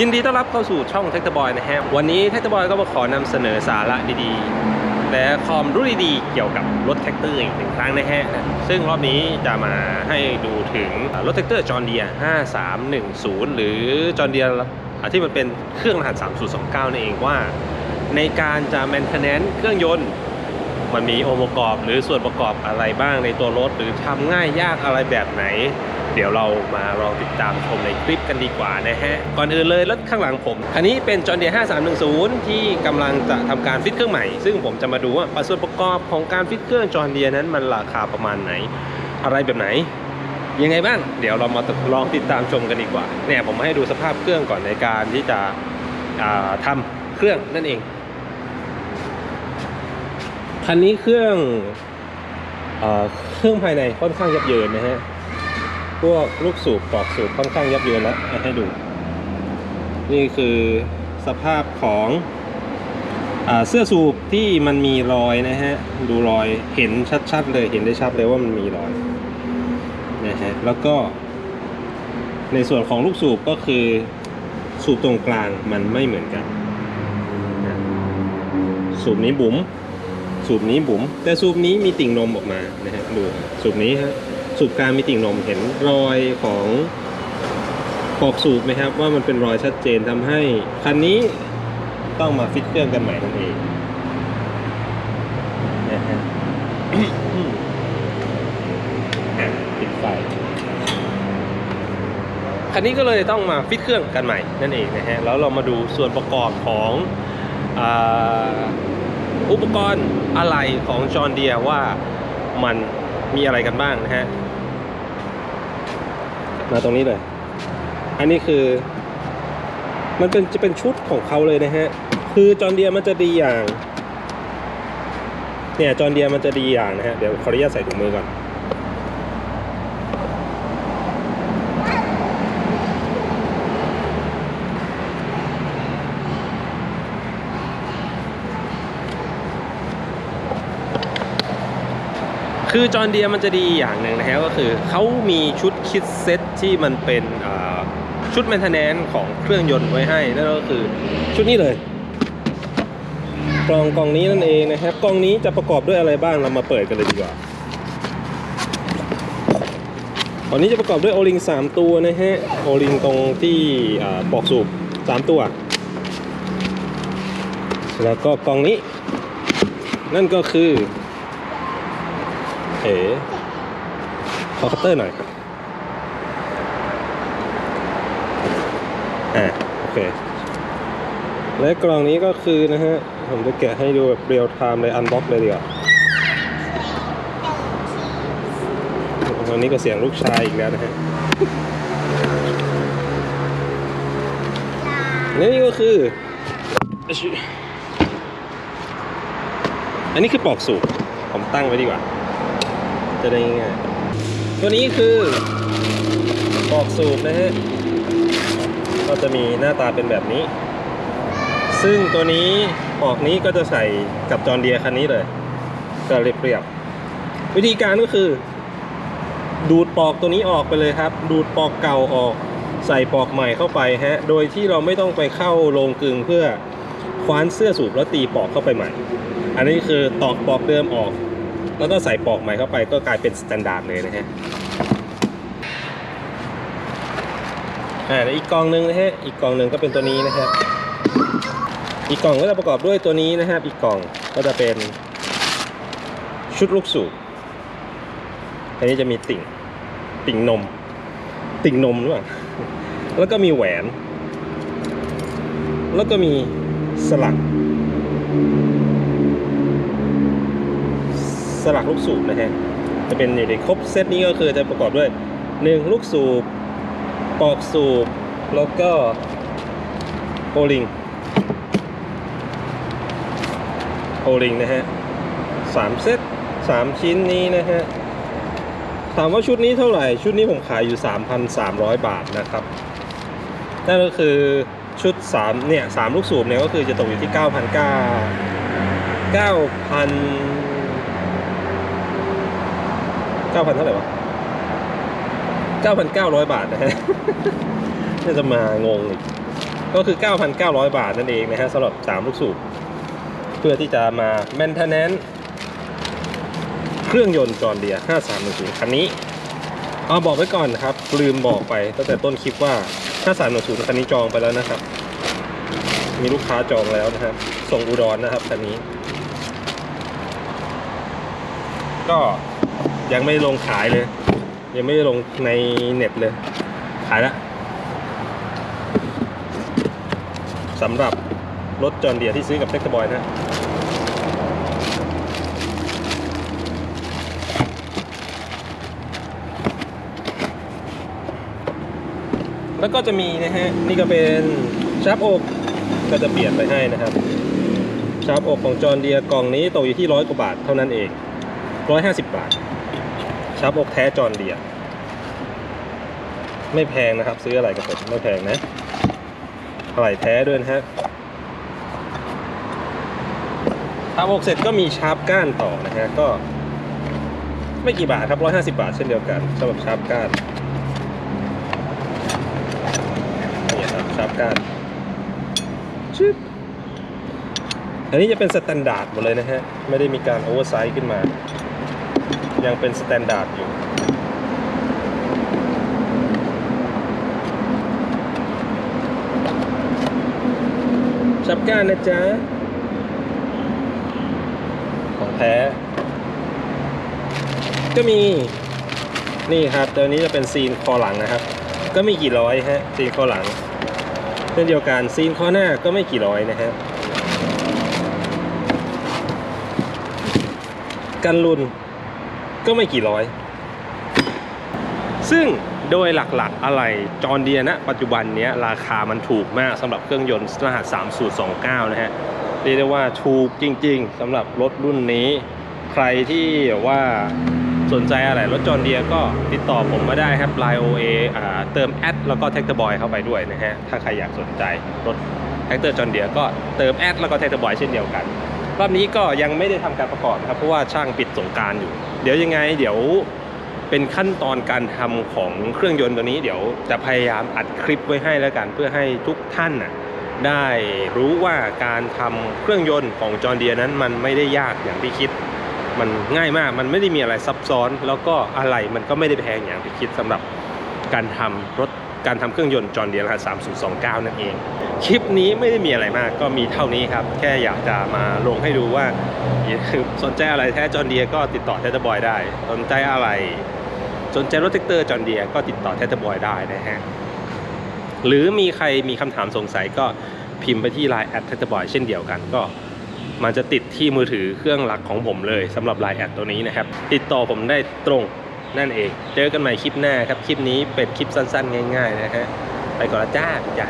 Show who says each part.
Speaker 1: ยินดีต้อนรับเข้าสู่ช่อง t ท c t Boy นะฮะ วันนี้ t ท c t Boy ก็มาขอนำเสนอสาระดีๆ และความรู้ดีๆ เกี่ยวกับรถแท็กเตอร์อีกหนึ่งครั้งนะฮะ ซึ่งรอบนี้จะมาให้ดูถึงรถแท็กเตอร์จอห์นเดีย5310 หรือจอห์นเดียที่มันเป็นเครื่องรหัส 3029 นั่นเองว่า ในการจะ maintenance เครื่องยนต์มันมีองค์ประกอบหรือส่วนประกอบอะไรบ้างในตัวรถ หรือทำง่ายยากอะไรแบบไหน เดี๋ยวเรามาลองติดตามชมในคลิปกันดีกว่านะฮะ ก่อนอื่นเลยรถข้างหลังผม คันนี้เป็น John Deere 5310 ที่กำลังจะทำการฟิตเครื่องใหม่ ซึ่งผมจะมาดูว่าส่วนประกอบของการฟิตเครื่อง John Deere นั้นมันราคาประมาณไหน อะไรแบบไหน ยังไงบ้าง เดี๋ยวเรามาลองติดตามชมกันดีกว่า เนี่ยผมให้ดูสภาพเครื่องก่อนในการที่จะอ่าทำเครื่องนั่นเอง คันนี้เครื่องเอเครื่องภายในค่อนข้างยับเยินนะฮะ พวกลูกสูบปลอกสูบค่อนข้างยับเยินแล้วให้ดู นี่คือสภาพของอเสื้อสูบที่มันมีรอยนะฮะ ดูรอยเห็นชัดๆเลยเห็นได้ชัดเลยว่ามันมีรอยนะฮะแล้วก็ในส่วนของลูกสูบก็คือสูบตรงกลางมันไม่เหมือนกัน สูบนี้บุ๋มสูบนี้บุ๋มแต่สูบนี้มีติ่งนมออกมานะฮะดูสูบนี้ฮะ สูบกลางมีติ่งนมเห็นรอยของปอกสูบไหมครับ ว่ามันเป็นรอยชัดเจนทำให้คันนี้ต้องมาฟิตเครื่องกันใหม่นั่นเองนะฮะปิดไฟคันนี้ก็เลยต้องมาฟิตเครื่องกันใหม่นั่นเองนะฮะแล้วเรามาดูส่วนประกอบของอ,อุปกรณ์อะไรของจอห์นเดียว่ามันมีอะไรกันบ้างนะฮะ มาตรงนี้เลย อันนี้คือ มันเป็นจะเป็นชุดของเขาเลยนะฮะ คือจอห์นเดียมันจะดีอย่าง เนี่ยจอห์นเดียมันจะดีอย่างนะฮะ เดี๋ยวขออนุญาตใส่ถุงมือก่อน คือจอห์นเดียมันจะดีอย่างหนึ่งนะฮะก็คือเขามีชุดคิดเซ็ตที่มันเป็นชุดแมนเทนแนนของเครื่องยนต์ไว้ให้นั่นก็คือชุดนี้เลยกล่องกล่องนี้นั่นเองนะครับกล่องนี้จะประกอบด้วยอะไรบ้างเรามาเปิดกันเลยดีกว่ากล่องนี้จะประกอบด้วยโอลิง3ตัวนะฮะโอลิงตรงที่ปลอกสูบ3ตัว แล้วก็กล่องนี้ นั่นก็คือ เอ๋ขอคัตเตอร์หน่อยอะโอเค และกล่องนี้ก็คือนะฮะ ผมจะแกะให้ดูแบบเรียลไทม์เลยอันบ็อกเลยดีกว่าวันนี้ก็เสียงลูกชายอีกแล้วนะฮะ นี่ก็คือ อันนี้คือปลอกสูบผมตั้งไว้ดีกว่า จะได้ง่ายตัวนี้คือปลอกสูบนะฮะก็จะมีหน้าตาเป็นแบบนี้ ซึ่งตัวนี้ปลอกนี้ก็จะใส่กับจอร์นเดียคันนี้เลยก็เรียบๆวิธีการก็คือ ดูดปลอกตัวนี้ออกไปเลยครับ ดูดปลอกเก่าออก ใส่ปลอกใหม่เข้าไปฮะโดยที่เราไม่ต้องไปเข้าโรงกลึงเพื่อคว้านเสื้อสูบแล้วตีปลอกเข้าไปใหม่ อันนี้คือตอกปลอกเดิมออก แล้วก็ใส่ปลอกใหม่เข้าไปก็กลายเป็นสแตนดาร์ดเลยนะฮะอ่าแล้วอีกกองหนึ่งนะฮะอีกกองหนึ่งก็เป็นตัวนี้นะฮะอีกกล่องก็จะประกอบด้วยตัวนี้นะครับ อีกกล่องก็จะเป็นชุดลูกสูบอันนี้จะมีติ่งติ่งนม ติ่งนมด้วยแล้วก็มีแหวน แล้วก็มีสลัก สลักลูกสูบนะฮะจะเป็นอยู่ในครบเซตนี้ก็คือจะประกอบด้วยหนึ่งลูกสูบปอกสูบแล้วก็โอลิงโอลิงนะฮะสามเซตสามชิ้นนี้นะฮะถามว่าชุดนี้เท่าไหร่ ชุดนี้ผมขายอยู่ 3,300 บาทนะครับ นั่นก็คือชุด3เนี่ยสามลูกสูบเนี่ยก็คือจะตกอยู่ที่ 9,900 9,000 9,000เท่าไหร่วะ9,900บาทนะฮะน่าจะมางงอีกก็คือ 9,900 บาทนั่นเองนะฮะสำหรับ 3 ลูกสูบเพื่อที่จะมา maintenance เครื่องยนต์จอร์นเดีย 5310 คันนี้เอาบอกไว้ก่อนนะครับ ลืมบอกไปตั้งแต่ต้นคลิปว่า 5310 คันนี้จองไปแล้วนะครับ มีลูกค้าจองแล้วนะครับ ส่งอุดรนะครับคันนี้ ก็ ยังไม่ลงขายเลย ยังไม่ลงในเน็ตเลย ขายละสำหรับรถจอร์นเดียที่ซื้อกับเท็กซ์บอยนะแล้วก็จะมีนะฮะ นี่ก็เป็นชาร์ปอกก็จะเปลี่ยนไปให้นะครับ ชาร์ปอกของจอร์นเดียกล่องนี้ตกอยู่ที่ร้อยกว่าบาทเท่านั้นเองร้อยห้าสิบบาท ชาร์ปอกแท้จอร์นเดียไม่แพงนะครับ ซื้ออะไรกับผมไม่แพงนะอะไหล่แท้ด้วยนะฮะชาอกเสร็จก็มีชาร์ปก้านต่อนะฮะก็ ไม่กี่บาทครับร้อยห้าสิบาทเช่นเดียวกันสำหรับชาร์ปก้านนี่ครับชาร์ปก้าร์ดชึบอันนี้จะเป็นสแตนดาร์ดหมดเลยนะฮะ ไม่ได้มีการโอเวอร์ไซส์ขึ้นมา ยังเป็นสแตนดาร์ดอยู่ชาร์ปการ์ดนะจ๊ะ ของแท้ ก็มีนี่ครับตัวนี้จะเป็นซีนคอหลังนะครับ ก็ไม่กี่ร้อยฮะซีนคอหลังเช่นเดียวกันซีนคอหน้าก็ไม่กี่ร้อยนะฮะกันรุน ก็ไม่กี่ร้อย ซึ่งโดยหลักๆอะไรจอร์นเดียนะปัจจุบันเนี้ยราคามันถูกมากสำหรับเครื่องยนต์รหัส3สูตร29 นะฮะเรียกได้ว่าถูกจริงๆสำหรับรถรุ่นนี้ ใครที่ว่าสนใจอะไรรถจอร์นเดียก็ติดต่อผมมาได้ครับ Line OA อ่าเติมแอดแล้วก็แท็กเตอร์บอยเข้าไปด้วยนะฮะ ถ้าใครอยากสนใจรถแท็กเตอร์จอร์นเดียก็เติมแอดแล้วก็แท็กเตอร์บอยเช่นเดียวกัน รอบนี้ก็ยังไม่ได้ทำการประกอบครับเพราะว่าช่างปิดสงการอยู่ เดี๋ยวยังไง เดี๋ยวเป็นขั้นตอนการทำของเครื่องยนต์ตัวนี้ เดี๋ยวจะพยายามอัดคลิปไว้ให้แล้วกันเพื่อให้ทุกท่านน่ะได้รู้ว่าการทำเครื่องยนต์ของจอร์เดียนั้นมันไม่ได้ยากอย่างที่คิด มันง่ายมากมันไม่ได้มีอะไรซับซ้อน แล้วก็อะไรมันก็ไม่ได้แพงอย่างที่คิดสำหรับการทำรถ การทำเครื่องยนต์จอร์นเดียรหัส3029 นั่นเอง คลิปนี้ไม่ได้มีอะไรมากก็มีเท่านี้ครับ แค่อยากจะมาลงให้ดูว่า สนใจอะไรแท้จอร์นเดียร์ก็ติดต่อเทสบอยได้ สนใจอะไรสนใจรถแท็กเตอร์จอร์นเดียร์ก็ติดต่อเทสบอยได้นะฮะ หรือมีใครมีคำถามสงสัยก็พิมพ์ไปที่ Line แอดเทสบอยเช่นเดียวกันก็มันจะติดที่มือถือเครื่องหลักของผมเลยสำหรับ Line แอดตัวนี้นะครับ ติดต่อผมได้ตรง นั่นเอง เจอกันใหม่คลิปหน้าครับ คลิปนี้เป็นคลิปสั้นๆ ง่าย ๆ นะฮะ ไปก่อนละจ้าจ้า